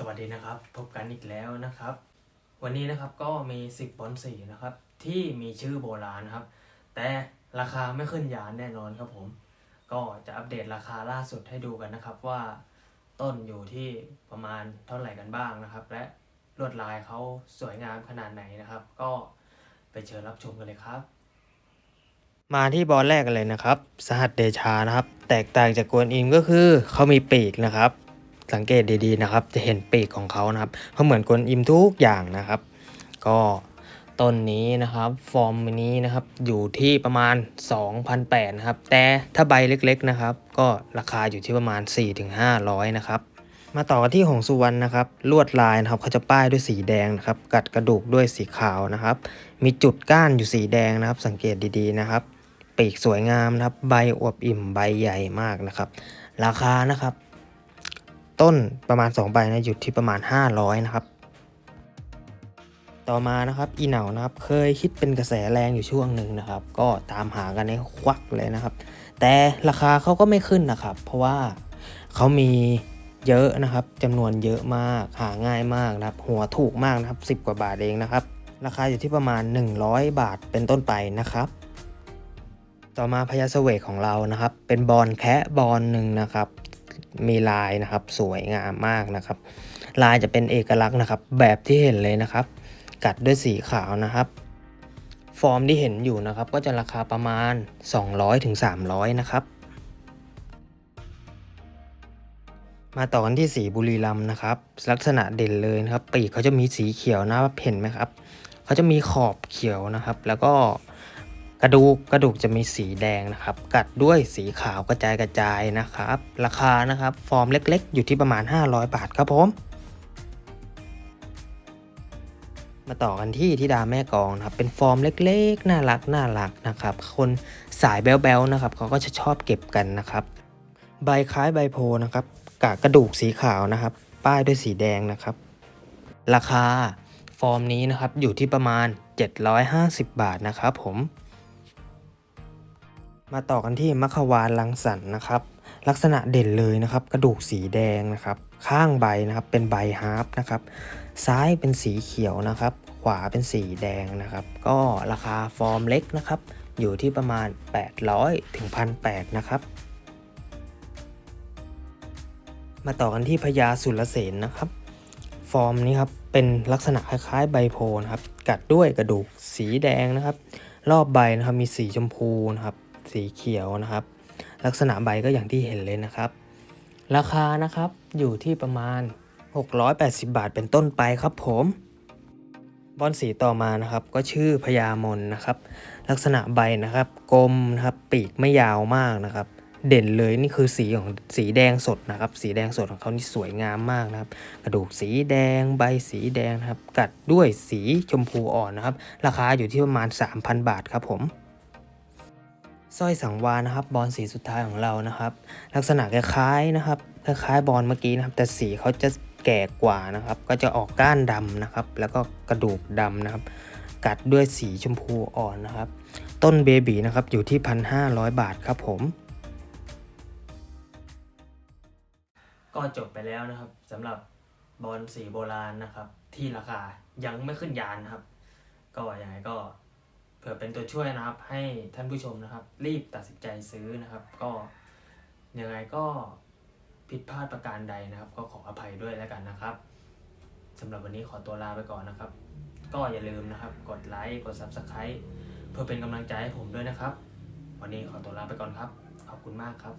สวัสดีนะครับ พบกันอีกแล้วนะครับ วันนี้นะครับก็มี10บอลสีนะครับ ที่มีชื่อโบราณครับ แต่ราคาไม่ขึ้นยานแน่นอนครับผม ก็จะอัปเดตราคาล่าสุดให้ดูกันนะครับว่าต้นอยู่ที่ประมาณเท่าไหร่กันบ้างนะครับ และลวดลายเขาสวยงามขนาดไหนนะครับ ก็ไปเชิญรับชมกันเลยครับ มาที่บอลแรกกันเลยนะครับ สหัสเดชานะครับ แตกต่างจากกวนอิมก็คือเขามีปีกนะครับ สังเกตดีๆนะครับ จะเห็นปีกของเขานะครับเขาเหมือนกวนอิมทุกอย่างนะครับ ก็ต้นนี้นะครับ ฟอร์มนี้นะครับอยู่ที่ประมาณ 2,800นะครับ แต่ถ้าใบเล็กๆนะครับ ก็ราคาอยู่ที่ประมาณ 4-500นะครับมาต่อกันที่ของสุวรรณนะครับ ลวดลายนะครับเขาจะป้ายด้วยสีแดงนะครับ กัดกระดูกด้วยสีขาวนะครับ มีจุดก้านอยู่สีแดงนะครับ สังเกตดีๆนะครับ ปีกสวยงามนะครับ ใบอวบอิ่มใบใหญ่มากนะครับ ราคานะครับ ต้นประมาณ2ใบนะอยู่ที่ประมาณ 500 นะครับ ต่อมานะครับอีเหนานะครับเคยคิดเป็นกระแสแรงอยู่ช่วงหนึ่งนะครับ ก็ตามหากันในควักเลยนะครับ แต่ราคาเขาก็ไม่ขึ้นนะครับ เพราะว่าเขามีเยอะนะครับจำนวนเยอะมากหาง่ายมากนะครับ หัวถูกมากนะครับ 10 กว่าบาทเองนะครับ ราคาอยู่ที่ประมาณ 100 บาทเป็นต้นไปนะครับต่อมาพญาเวกของเรานะครับ เป็นบอลแคะบอลหนึ่งนะครับ มีลายนะครับ สวยงามมากนะครับ ลายจะเป็นเอกลักษณ์นะครับ แบบที่เห็นเลยนะครับ กัดด้วยสีขาวนะครับ ฟอร์มที่เห็นอยู่นะครับ ก็จะราคาประมาณ 200-300ถึงนะครับ มาต่อกันที่สีบุรีรัมนะครับ ลักษณะเด่นเลยนะครับ ปีกเขาจะมีสีเขียวนะเห็นไหมครับเขาจะมีขอบเขียวนะครับ แล้วก็ กระดูกกระดูกจะมีสีแดงนะครับ กัดด้วยสีขาวกระจายกระจายนะครับ ราคานะครับ ฟอร์มเล็กๆ อยู่ที่ประมาณ 500 บาทครับผม มาต่อกันที่ทิดาแม่กองนะครับ เป็นฟอร์มเล็กๆ น่ารักน่ารักนะครับ คนสายแบ๊วๆนะครับเขาก็จะชอบเก็บกันนะครับ ใบคล้ายใบโพนะครับกากระดูกสีขาวนะครับ ป้ายด้วยสีแดงนะครับ ราคาฟอร์มนี้นะครับอยู่ที่ประมาณ 750 บาทนะครับผม มาต่อกันที่มัควานลังสรรค์นะครับ ลักษณะเด่นเลยนะครับ กระดูกสีแดงนะครับ ข้างใบนะครับเป็นใบฮาร์ปนะครับ ซ้ายเป็นสีเขียวนะครับ ขวาเป็นสีแดงนะครับ ก็ราคาฟอร์มเล็กนะครับ อยู่ที่ประมาณ 800ถึง1,800นะครับ มาต่อกันที่พญาสุรเสนนะครับ ฟอร์มนี้ครับเป็นลักษณะคล้ายๆใบโพนะครับ กัดด้วยกระดูกสีแดงนะครับ รอบใบนะครับมีสีชมพูนะครับ สีเขียวนะครับ ลักษณะใบก็อย่างที่เห็นเลยนะครับ ราคานะครับอยู่ที่ประมาณ 680 บาทเป็นต้นไปครับผมบอลสีต่อมานะครับก็ชื่อพญามนนะครับ ลักษณะใบนะครับ กลมนะครับปีกไม่ยาวมากนะครับ เด่นเลยนี่คือสีของสีแดงสดนะครับ สีแดงสดของเขานี่สวยงามมากนะครับ กระดูกสีแดงใบสีแดงนะครับ กัดด้วยสีชมพูอ่อนนะครับ ราคาอยู่ที่ประมาณ 3,000 บาทครับผม สร้อยสังวานะครับ บอลสีสุดท้ายของเรานะครับ ลักษณะคล้ายๆนะครับคล้ายๆบอลเมื่อกี้นะครับ แต่สีเขาจะแก่กว่านะครับ ก็จะออกก้านดำนะครับ แล้วก็กระดูกดำนะครับ กัดด้วยสีชมพูอ่อนนะครับ ต้นเบบีนะครับอยู่ที่ 1,500 บาทครับผม ก็จบไปแล้วนะครับสำหรับบอลสีโบราณนะครับ ที่ราคายังไม่ขึ้นยานนะครับ ก็ยังไงก็ เผื่อเป็นตัวช่วยนะครับ ให้ท่านผู้ชมนะครับ รีบตัดสินใจซื้อนะครับ ก็ยังไงก็ผิดพลาดประการใดนะครับ ก็ขออภัยด้วยแล้วกันนะครับสำหรับวันนี้ขอตัวลาไปก่อนนะครับ ก็อย่าลืมนะครับ กดไลค์กด Subscribe เพื่อเป็นกำลังใจให้ผมด้วยนะครับ วันนี้ขอตัวลาไปก่อนครับ ขอบคุณมากครับ